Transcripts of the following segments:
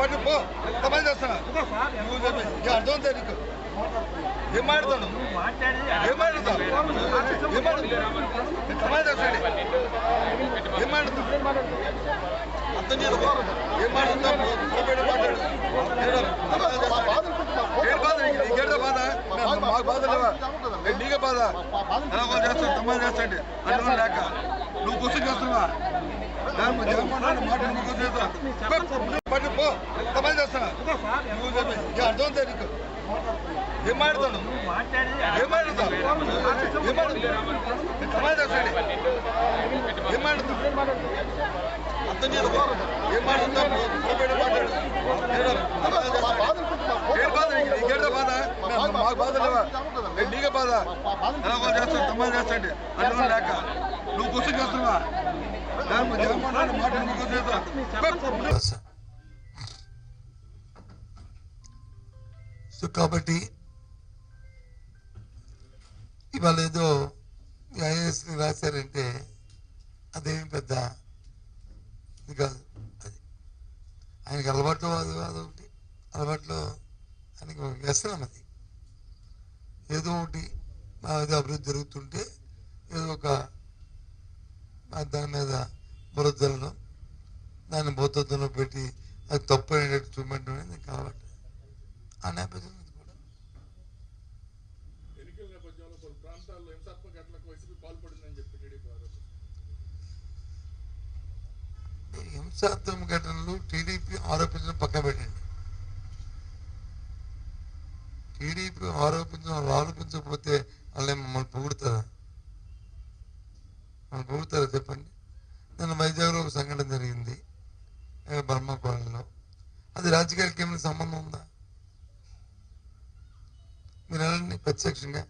పట్టు పో. తమాషా చేస్తున్నా. నువ్వు చెప్పి. ఇక అర్థం తెలియదు ఏం మాట్లాడతాను ఏం మాట్లాడతావు ఏం మాట్లాడతావు తమాషా చేస్తాడు ఏం మాట్లాడతావు అర్థం చేసుకో. ఏం మాట్లాడతావు పొరపాటు మాట్లాడు ఏడు. బాధ బాధ? మాకు బాధ లేవా? నీకే బాధ. ఎలా వాళ్ళు చేస్తాడు చేస్తాడు. లేక. నువ్వు క్వశ్చన్ చేస్తున్నావా? పట్టు పో. తమాషా చేస్తున్నా. నువ్వు చెప్పి. ఇక అర్థం అవుతుంది నీకు ఏం మాట్లాడతాను ఏం మాట్లాడతావు ఏం మాట్లాడతావు తమాషా చేస్తాడు. ఏం మాట్లాడతావు అర్థం చేసుకో. ఏం మాట్లాడతావు పొరపాటు మాట్లాడు. ఏడు బాధ? నీకు? బాధ? మాకు బాధ లేవా? నీకే బాధ. ఎలా వాళ్ళు చేస్తాడు? తమాషా చేస్తాడు. అడ్డం లేక. నువ్వు క్వశ్చన్ చేస్తున్నావా? మాట్లాడు జగన్మోహన్ రెడ్డి సో కాబట్టి ఇవాళ ఏదో ఐఏఎస్ని రాశారంటే అదేం పెద్ద ఇది కాదు అది. ఆయనకి అలవాటు అది అదొకటి అలవాట్లో ఆయనకి ఒక వ్యసనం అది. ఏదో ఒకటి మా ఏదో అభివృద్ధి జరుగుతుంటే ఏదో ఒక దాని మీద బురద్దలను దాన్ని భూతత్వంలో పెట్టి అది తప్పు అనేటట్టు చూపెట్టడం అనేది నాకు ఆ నేపథ్యం కూడా ఎన్నికల నేపథ్యంలో పలు ప్రాంతాల్లో హింసాత్మక ఘటనలకు వైసీపీ పాల్పడిందని చెప్పి టీడీపీ ఆరోపిస్తుంది ఈ హింసాత్మక ఘటనలు టీడీపీ ఆరోపించడం పక్కన పెట్టండి. టీడీపీ ఆరోపించడం ఆరోపించకపోతే వాళ్ళే మమ్మల్ని పొగుడుతారా? మమ్మల్ని పొగుడుతారా చెప్పండి. నిన్న వైజాగ్లో ఒక సంఘటన జరిగింది. బ్రహ్మకోణంలో అది రాజకీయాలకి ఏమైనా సంబంధం ఉందా? మీరు వెళ్ళండి ప్రత్యక్షంగా?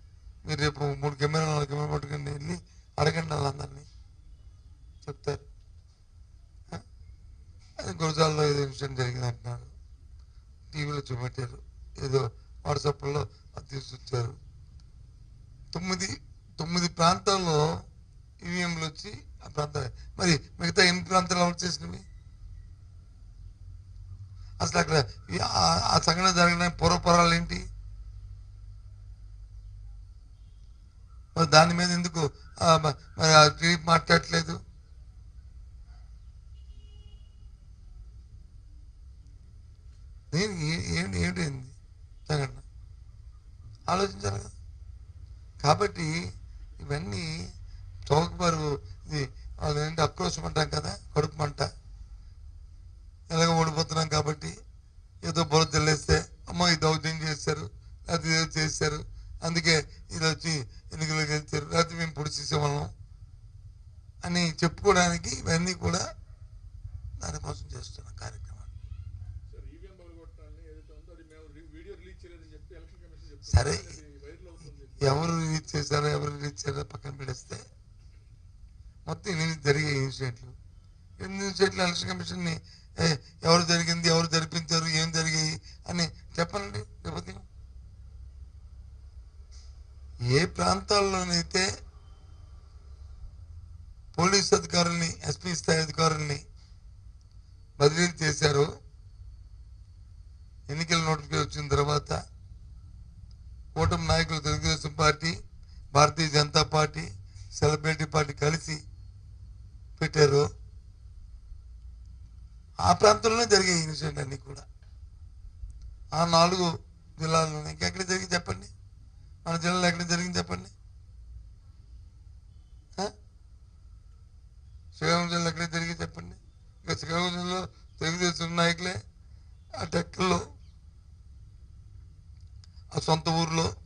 మీరు రేపు మూడు కెమెరాలు నాలుగు కెమెరా పట్టుకుని వెళ్ళి అడగండి వాళ్ళందరినీ. చెప్తారు. అది గురజాల్లో ఏదో ఇన్సిడెంట్ జరిగింది అంటున్నారు టీవీలో చూపెట్టారు. ఏదో వాట్సాప్లో అది తీసుకొచ్చారు తొమ్మిది తొమ్మిది ప్రాంతాల్లో ఈవీఎంలు వచ్చి ఆ ప్రాంతాలు. మరి మిగతా ఎనిమిది ప్రాంతాలు అమలు చేసినవి? అసలు అక్కడ ఆ- ఆ సంఘటన జరిగిన పూర్వపరాలు ఏంటి? మరి దాని మీద ఎందుకు మరి ఆ టీడీపీ మాట్లాడట్లేదు? నేను ఏంటి ఏంటి? సంఘటన ఆలోచించాలి కదా. కాబట్టి ఇవన్నీ చౌకబారు ఇది వాళ్ళు ఏంటి అక్రోశం అంటాం కదా కడుపు మంట. ఎలాగ ఓడిపోతున్నాం కాబట్టి ఏదో బురద తెల్లేస్తే అమ్మ ఈ దౌర్జన్యం చేశారు అది ఏదో చేశారు అందుకే ఇది వచ్చి ఎన్నికలు గెలిచారు లేకపోతే మేము పొడి చేసేవాళ్ళం అని చెప్పుకోవడానికి ఇవన్నీ కూడా దానికోసం చేస్తున్న కార్యక్రమాలు సార్ ఈవీఎం పగలగొట్టాలని ఏదైతే ఉందో అది మేము రి- వీడియో రిలీజ్ చేయలేదని చెప్పి ఎలక్షన్ కమిషన్ చెప్తుంది సరే. అది వైరల్ అవుతుంది ఎవరు రిలీజ్ చేశారో ఎవరు రిలీజ్ చేశారో పక్కన పెడిస్తే మొత్తం ఎనిమిది జరిగే ఇన్సిడెంట్లు ఎనిమిది ఇన్సిడెంట్లు ఎలక్షన్ కమిషన్ని ఎవరు జరిగింది ఎవరు జరిపించారు ఏం జరిగాయి అని చెప్పనండి లేకపోతే ఏ ప్రాంతాల్లోనైతే పోలీస్ అధికారుల్ని ఎస్పీ స్థాయి అధికారుల్ని బదిలీ చేశారో ఎన్నికల నోటిఫికేషన్ వచ్చిన తర్వాత కూటమి నాయకులు Telugu Desam party Bharatiya Janata party celebrity party కలిసి పెట్టారు. ఆ ప్రాంతంలోనే జరిగే ఇన్సిడెంట్ అన్నీ కూడా. ఆ నాలుగు జిల్లాల్లోనే. ఇంకెక్కడ జరిగింది చెప్పండి? మన జిల్లాలో ఎక్కడ జరిగింది చెప్పండి? శ్రీకాకుళం జిల్లా ఎక్కడ జరిగింది చెప్పండి? ఇంకా శ్రీకాకుళం జిల్లాలో తెలుగుదేశం నాయకులే ఆ టెక్కల్లో ఆ సొంత ఊర్లో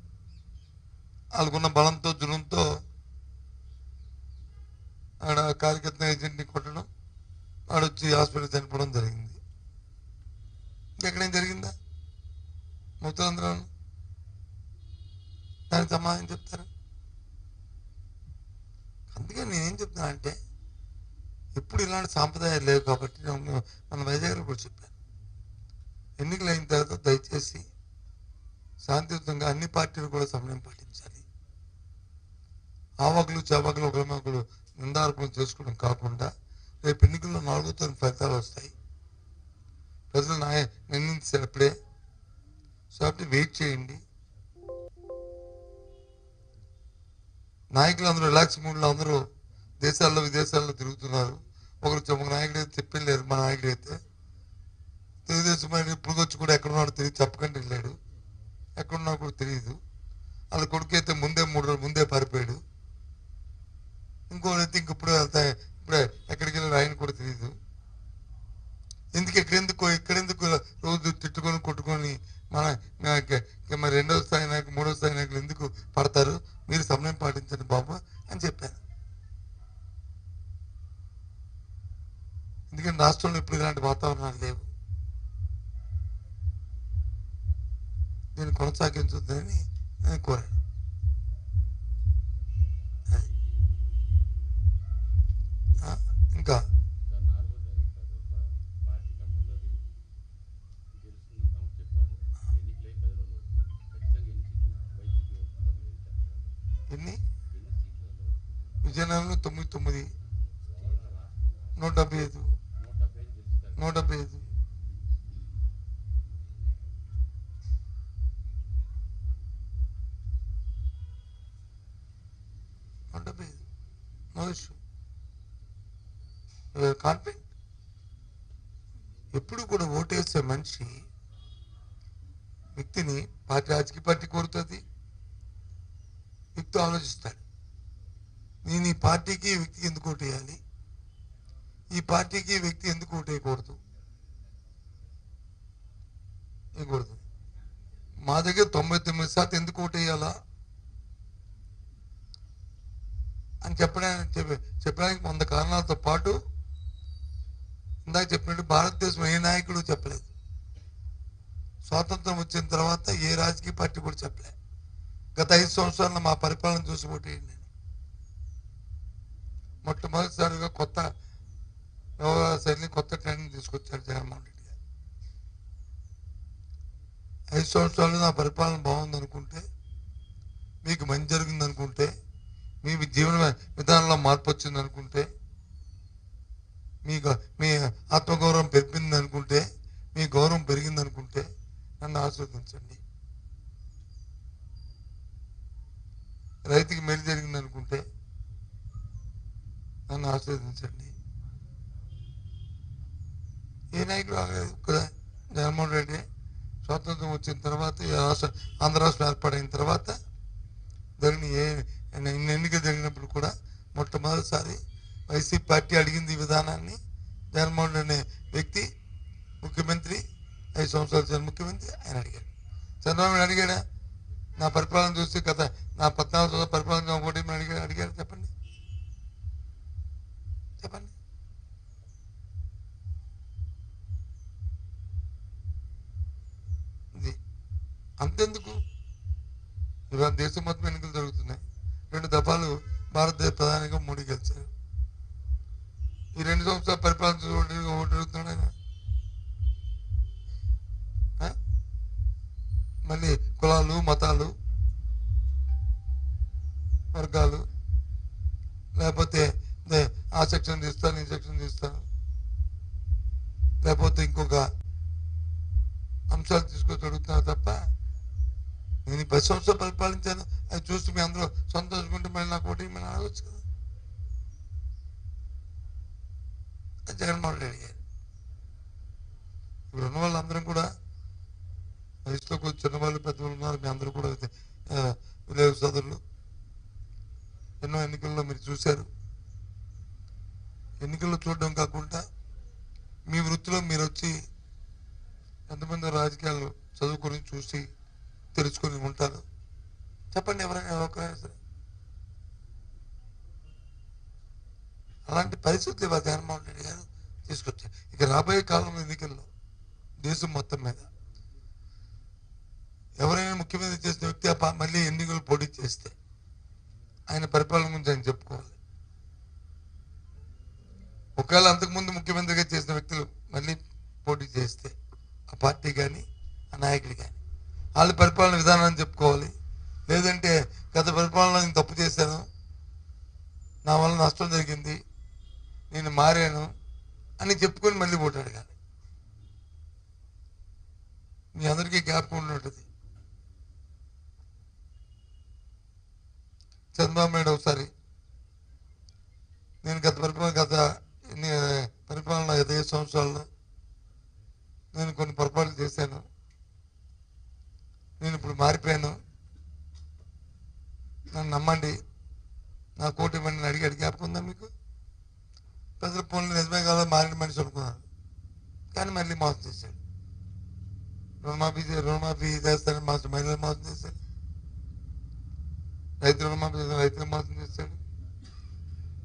వాళ్ళకున్న బలంతో జులంతో ఆడ కార్యకర్త ఏజెంట్ని కొట్టడం వాడు వచ్చి హాస్పిటల్ చనిపోవడం జరిగింది. ఇంకెక్కడేం జరిగిందా? ఉత్తరాంధ్రలో దానికి సమాధానం చెప్తారు? అందుకే నేనేం చెప్తున్నా అంటే ఎప్పుడు ఇలాంటి సాంప్రదాయాలు లేవు కాబట్టి నేను మన వైజాగ్లో కూడా చెప్పాను ఎన్నికలు అయిన తర్వాత దయచేసి శాంతియుతంగా అన్ని పార్టీలు కూడా సమయం పాటించాలి. ఆవకులు చవకులు ఒకరిమొకరు నిందార్పణ చేసుకోవడం కాకుండా రేపు ఎన్నికల్లో నాలుగో తరగతి ఫలితాలు వస్తాయి. ప్రజలు నాయ నిందించేటప్పుడే సో అప్పుడు వెయిట్ చేయండి. నాయకులు అందరూ రిలాక్స్ మూడ్లో అందరూ దేశాల్లో విదేశాల్లో తిరుగుతున్నారు. ఒకరు ఒక నాయకుడు అయితే చెప్పలేరు మా నాయకుడు అయితే. తెలుగుదేశం ఆయన ఇప్పుడు వచ్చి కూడా ఎక్కడున్నాడో తెలియదు చెప్పకుండా వెళ్ళాడు. ఎక్కడున్నా కూడా తెలియదు. వాళ్ళ కొడుకు అయితే ముందే మూడు రోజులు ముందే పారిపోయాడు. ఇంకోటి అయితే ఇంక వెళ్తాయి వెళ్తా ఇప్పుడే ఎక్కడికి వెళ్ళారు ఆయన కూడా తెలియదు ఎందుకు ఎక్కడెందుకు ఎక్కడెందుకు రోజు తిట్టుకొని కొట్టుకొని మన మరి రెండో స్థాయి నాయకులు మూడో స్థాయి నాయకులు ఎందుకు పడతారు? మీరు సమయం పాటించండి బాబు అని చెప్పాను ఎందుకంటే రాష్ట్రంలో ఇప్పుడు ఇలాంటి వాతావరణాలు లేవు. దీన్ని కొనసాగించొద్దని నేను కోరాను. ఎన్ని? విజయనగరంలో తొమ్మిది తొమ్మిది. నూట డెబ్బై ఐదు. నూట డెబ్బై ఐదు. నూట డెబ్బై ఐదు. నూట డెబ్బై ఐదు నో ఇష్యూ. కాన్ఫిడెంట్? ఎప్పుడు కూడా ఓటేసే మనిషి వ్యక్తిని పార్టీ రాజకీయ పార్టీ కోరుతుంది. వ్యక్తి ఆలోచిస్తాడు నేను ఈ పార్టీకి వ్యక్తి వ్యక్తికి ఎందుకు ఓటేయాలి ఈ పార్టీకి వ్యక్తి ఎందుకు ఓటేయకూడదు వేయకూడదు? మా దగ్గర తొంభై తొమ్మిది శాతం ఎందుకు ఓటేయాలా అని చెప్పడానికి చెప్ప- చెప్పడానికి వంద కారణాలతో పాటు ఇందాక చెప్పినట్టు భారతదేశం ఏ నాయకుడు చెప్పలేదు. స్వాతంత్రం వచ్చిన తర్వాత ఏ రాజకీయ పార్టీ కూడా చెప్పలేదు గత ఐదు సంవత్సరాలు మా పరిపాలన చూసి నేను. మొట్టమొదటిసారిగా కొత్త వ్యవహార కొత్త ట్రైనింగ్ తీసుకొచ్చారు జగన్మోహన్ రెడ్డి గారు. ఐదు సంవత్సరాలు నా పరిపాలన బాగుంది అనుకుంటే మీకు మంచి జరిగింది అనుకుంటే మీ జీవన విధానంలో మార్పు వచ్చింది అనుకుంటే మీకు మీ ఆత్మగౌరవం పెరిగింది అనుకుంటే మీ గౌరవం పెరిగింది అనుకుంటే నన్ను ఆస్వాదించండి రైతుకి మేలు జరిగింది అనుకుంటే నన్ను ఆస్వాదించండి ఏ నాయకుడు ఆగలేదు. కదా జగన్మోహన్ రెడ్డి స్వాతంత్రం వచ్చిన తర్వాత ఈ ఆంధ్ర రాష్ట్రం ఏర్పాటైన తర్వాత జరిగిన ఏ ఇన్ని జరిగినప్పుడు కూడా మొట్టమొదటిసారి వైసీపీ పార్టీ అడిగింది ఈ విధానాన్ని. జగన్మోహన్ రెడ్డి అనే వ్యక్తి ముఖ్యమంత్రి ఐదు సంవత్సరాలు ముఖ్యమంత్రి ఆయన అడిగాడు. చంద్రబాబు అడిగాడా? నా పరిపాలన చూస్తే గత నా పద్నాలుగు సంవత్సరాల పరిపాలన ఒకటి అడిగారు అడిగారు చెప్పండి. చెప్పండి. అంతెందుకు? ఇవాళ దేశం మొత్తం ఎన్నికలు జరుగుతున్నాయి. రెండు దఫాలు భారతదేశ ప్రధానిగా మోడీ గెలిచారు. ఈ రెండు సంవత్సరాల పరిపాలన చూసి ఓటు జరుగుతున్నాడు ఆయన. మళ్ళీ కులాలు మతాలు వర్గాలు లేకపోతే ఆ సెక్షన్ తీస్తాను ఈ సెక్షన్ తీస్తాను లేకపోతే ఇంకొక అంశాలు తీసుకొచ్చి అడుగుతున్నారు తప్ప నేను ఈ పది సంవత్సరాలు పరిపాలించాను. అది చూసి మీ అందరూ సంతోషించుకుంటే మళ్ళీ నాకు ఒకటి మేము అడగచ్చు కదా. జగన్మోహన్ రెడ్డి గారు. ఇప్పుడు ఉన్న వాళ్ళందరం కూడా వయసులో కొంచెం చిన్నవాళ్ళు పెద్దవాళ్ళు ఉన్నారు. మీ అందరూ కూడా ఆ, విలేజ్ సోదరులు. ఎన్నో ఎన్నికల్లో మీరు చూశారు. ఎన్నికల్లో చూడడం కాకుండా మీ వృత్తిలో మీరు వచ్చి ఎంతమంది రాజకీయాలు చదువుకొని చూసి తెలుసుకొని ఉంటారు. చెప్పండి ఎవరైనా ఎవరైనా సరే. అలాంటి పరిస్థితులు జగన్మోహన్ రెడ్డి గారు తీసుకొచ్చారు. ఇక రాబోయే కాలంలో ఎన్నికల్లో దేశం మొత్తం మీద ఎవరైనా ముఖ్యమంత్రి చేసిన వ్యక్తి మళ్ళీ ఎన్నికలు పోటీ చేస్తే ఆయన పరిపాలన గురించి ఆయన చెప్పుకోవాలి. ఒకవేళ అంతకుముందు ముఖ్యమంత్రిగా చేసిన వ్యక్తులు మళ్ళీ పోటీ చేస్తే ఆ పార్టీ కానీ ఆ నాయకుడు కానీ వాళ్ళ పరిపాలన విధానాన్ని చెప్పుకోవాలి. లేదంటే గత పరిపాలన నేను తప్పు చేశాను నా వల్ల నష్టం జరిగింది నేను మారాను అని చెప్పుకొని మళ్ళీ పోటీ అడగాలి. మీ అందరికీ జ్ఞాపకం ఉండి ఉంటుంది చంద్రబాబు నాయుడు ఒకసారి. నేను గత పరిపాలన గత ఎన్ని పరిపాలన గత ఐదు సంవత్సరాల్లో నేను కొన్ని పొరపాట్లు చేశాను. నేను ఇప్పుడు మారిపోయాను. నన్ను నమ్మండి. నా కోటి మంది అడిగి అడిగి జ్ఞాపకం ఉందా మీకు? ప్రజల ఫోన్లు నిజమే కాదు? మారిన మనిషి అనుకున్నాను కానీ మళ్ళీ మోసం చేశాడు. రుణమాఫీ రుణమాఫీ చేస్తాను మాసం మహిళలు మోసం చేశాడు రైతు రుణమాఫీ చేస్తాను రైతులు మోసం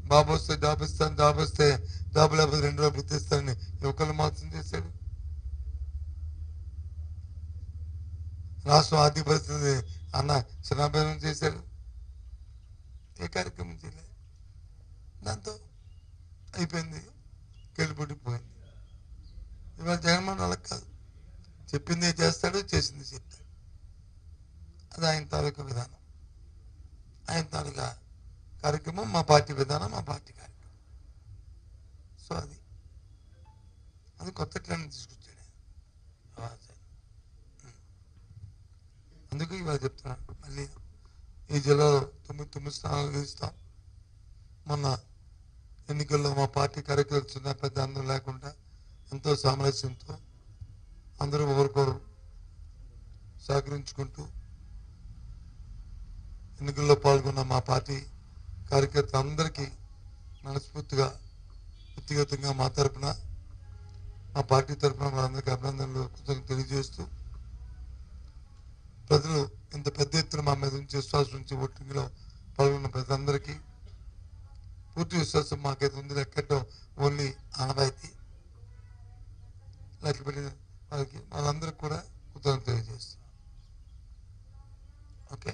బాబు వస్తే జాబ్ ఇస్తాను జాబ్ వస్తే జాబ్ లేకపోతే రెండు రోజులు గుర్తిస్తానని యువకులు మాత్రం చేశాడు రాష్ట్రం ఆర్థిక పరిస్థితి అన్న చిన్నాభిన్నం చేశాడు. ఏ కార్యక్రమం చేయలేదు. దాంతో అయిపోయింది. గెలిపుడిపోయింది ఇవాళ జగన్మోహన్ అలా కాదు. చెప్పింది చేస్తాడు చేసింది చెప్తాడు. అది ఆయన తాలూకా విధానం. ఆయన తాలూకా కార్యక్రమం మా పార్టీ విధానం మా పార్టీ కార్యక్రమం. సో అది. అది కొత్త ట్రెండ్ తీసుకొచ్చాడు అందుకే అందుకు ఇవాళ చెప్తున్నాను మళ్ళీ ఈ జిల్లాలో తొమ్మిది తొమ్మిది స్థానాలు గెలుస్తాం. మొన్న ఎన్నికల్లో మా పార్టీ కార్యకర్తలు చిన్న పెద్ద అందరూ లేకుండా ఎంతో సామరస్యంతో అందరూ ఒకరికొకరు సహకరించుకుంటూ ఎన్నికల్లో పాల్గొన్న మా పార్టీ కార్యకర్త అందరికీ మనస్ఫూర్తిగా వ్యక్తిగతంగా మా తరపున మా పార్టీ తరపున వారందరికీ అభినందనలు కృతజ్ఞతలు తెలియజేస్తూ ప్రజలు ఇంత పెద్ద ఎత్తున మా మీద నుంచి విశ్వాసం నుంచి ఓటింగ్లో పాల్గొన్న ప్రజలందరికీ పూర్తి విశ్వాసం మాకైతే ఉంది. ఎక్కడో ఓన్లీ ఆనవాయితీ. లెక్క పెట్టిన వాళ్ళందరికీ కూడా కృతజ్ఞత తెలియజేస్తున్నాం ఓకే?